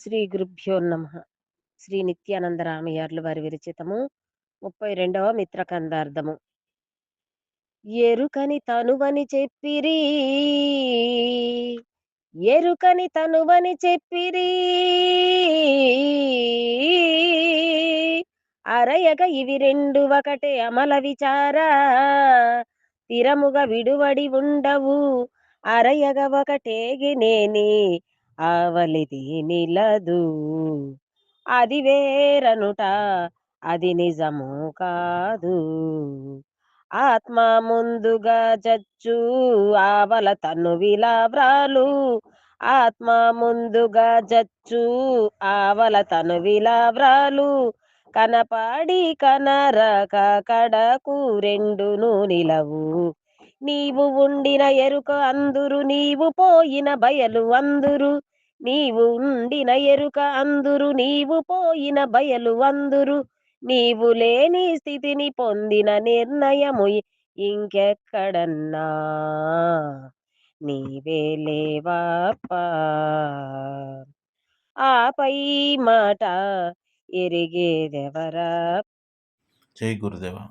శ్రీ గురుభ్యో నమ. శ్రీ నిత్యానంద రామయ్యార్లు వారి విరచితము. ముప్పై రెండవ మిత్రకందార్థము. ఎరుకని తనువని చెప్పిరి. ఎరుకని తనువని చెప్పిరి. అరయగ ఇవి రెండు ఒకటే అమల విచార. తిరముగా విడువడి ఉండవు. అరయగ ఒకటేగినేని అవలిది నిలదు. అది వేరనుట అది నిజము కాదు. ఆత్మ ముందుగా జచ్చు ఆవల తను విలావ్రాలు. ఆత్మ ముందుగా జచ్చు ఆవల తను విలావ్రాలు. కనపాడి కనరక కడకు రెండును నిలవు. నీవు ఉండిన ఎరుక అందురు నీవు పోయిన బయలు అందురు. నీవు ఉండిన ఎరుక అందురు నీవు పోయిన బయలు అందురు. నీవు లేని స్థితిని పొందిన నిర్ణయము ఇంకెక్కడన్నా? నీవే లేవాపా ఆపై మాట ఎరిగేదెవరా జై గురుదేవా.